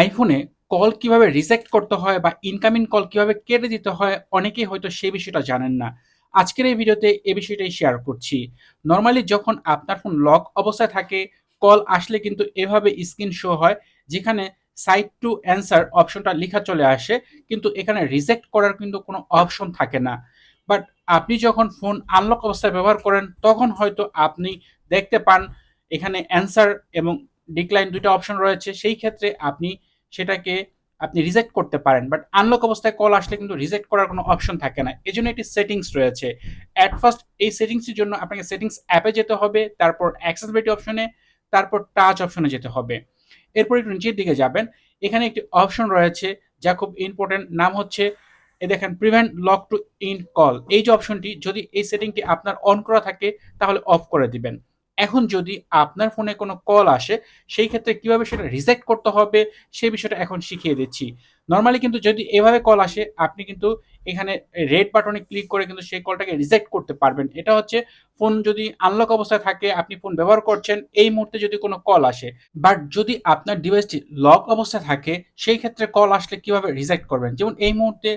আইফোনে কল কীভাবে রিজেক্ট করতে হয় বা ইনকামিং কল কীভাবে কেটে দিতে হয়, অনেকেই হয়তো সেই বিষয়টা জানেন না। আজকের এই ভিডিওতে এই বিষয়টাই শেয়ার করছি। নর্মালি যখন আপনার ফোন লক অবস্থায় থাকে কল আসলে কিন্তু এভাবে স্ক্রিন শো হয়, যেখানে সাইট টু অ্যান্সার অপশনটা লেখা চলে আসে, কিন্তু এখানে রিজেক্ট করার কিন্তু কোনো অপশন থাকে না। বাট আপনি যখন ফোন আনলক অবস্থায় ব্যবহার করেন, তখন হয়তো আপনি দেখতে পান, এখানে অ্যান্সার এবং ডিক্লাইন দুইটা অপশন রয়েছে, সেই ক্ষেত্রে আপনি সেটাকে আপনি রিজেক্ট করতে পারেন। বাট আনলক অবস্থায় কল আসলে কিন্তু রিজেক্ট করার কোনো অপশন থাকে না। এই জন্য একটি সেটিংস রয়েছে। অ্যাট ফার্স্ট এই সেটিংসের জন্য আপনাকে সেটিংস অ্যাপে যেতে হবে, তারপর অ্যাক্সেসিবিলিটি অপশনে তারপর টাচ অপশনে যেতে হবে। এরপর একটু নিচের দিকে যাবেন। এখানে একটি অপশন রয়েছে, যা খুব ইম্পর্টেন্ট নাম হচ্ছে এ দেখেন prevent lock to in call এই যে অপশনটি যদি এই সেটিংটি আপনার অন করা থাকে, তাহলে অফ করে দিবেন। এখন যদি আপনার ফোনে কোনো কল আসে, সেই ক্ষেত্রে কীভাবে সেটা রিজেক্ট করতে হবে, সেই বিষয়টা এখন শিখিয়ে দিচ্ছি। নর্মালি কিন্তু যদি এভাবে কল আসে, আপনি কিন্তু এখানে রেড বাটনে ক্লিক করে কিন্তু সেই কলটাকে রিজেক্ট করতে পারবেন। এটা হচ্ছে ফোন যদি আনলক অবস্থায় থাকে, আপনি ফোন ব্যবহার করছেন, এই মুহূর্তে যদি কোনো কল আসে বাট যদি আপনার ডিভাইসটি লক অবস্থায় থাকে, সেই ক্ষেত্রে কল আসলে কীভাবে রিজেক্ট করবেন? যেমন এই মুহূর্তে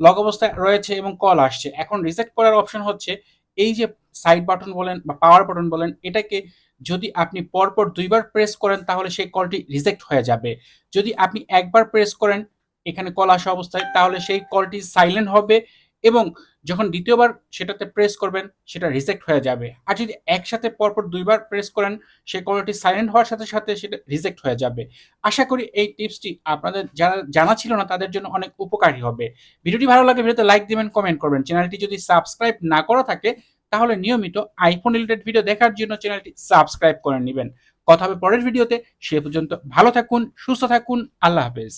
লক অবস্থায় রয়েছে এবং কল আসছে। এখন রিজেক্ট করার অপশন হচ্ছে এই যে সাইড বাটন বলেন বা পাওয়ার বাটন বলেন, এটাকে যদি আপনি পরপর দুইবার প্রেস করেন, তাহলে সেই কলটি রিজেক্ট হয়ে যাবে। যদি আপনি একবার প্রেস করেন, এখানে কল আসা অবস্থায়, তাহলে সেই কলটি সাইলেন্ট হবে এবং যখন দ্বিতীয়বার সেটাতে প্রেস করবেন, সেটা রিজেক্ট হয়ে যাবে। আর যদি একসাথে পরপর দুইবার প্রেস করেন সেই কলটি সাইলেন্ট হওয়ার সাথে সাথে সেটা রিজেক্ট হয়ে যাবে। আশা করি এই টিপসটি আপনাদের যারা জানা ছিল না, তাদের জন্য অনেক উপকারী হবে। ভিডিওটি ভালো লাগে ভিডিওতে লাইক দিবেন কমেন্ট করবেন। চ্যানেলটি যদি সাবস্ক্রাইব না করা থাকে, তাহলে নিয়মিত আইফোন রিলেটেড ভিডিও দেখার জন্য চ্যানেলটি সাবস্ক্রাইব করে নেবেন। কথা হবে পরের ভিডিওতে সে পর্যন্ত ভালো থাকুন, সুস্থ থাকুন, আল্লাহ হাফেজ।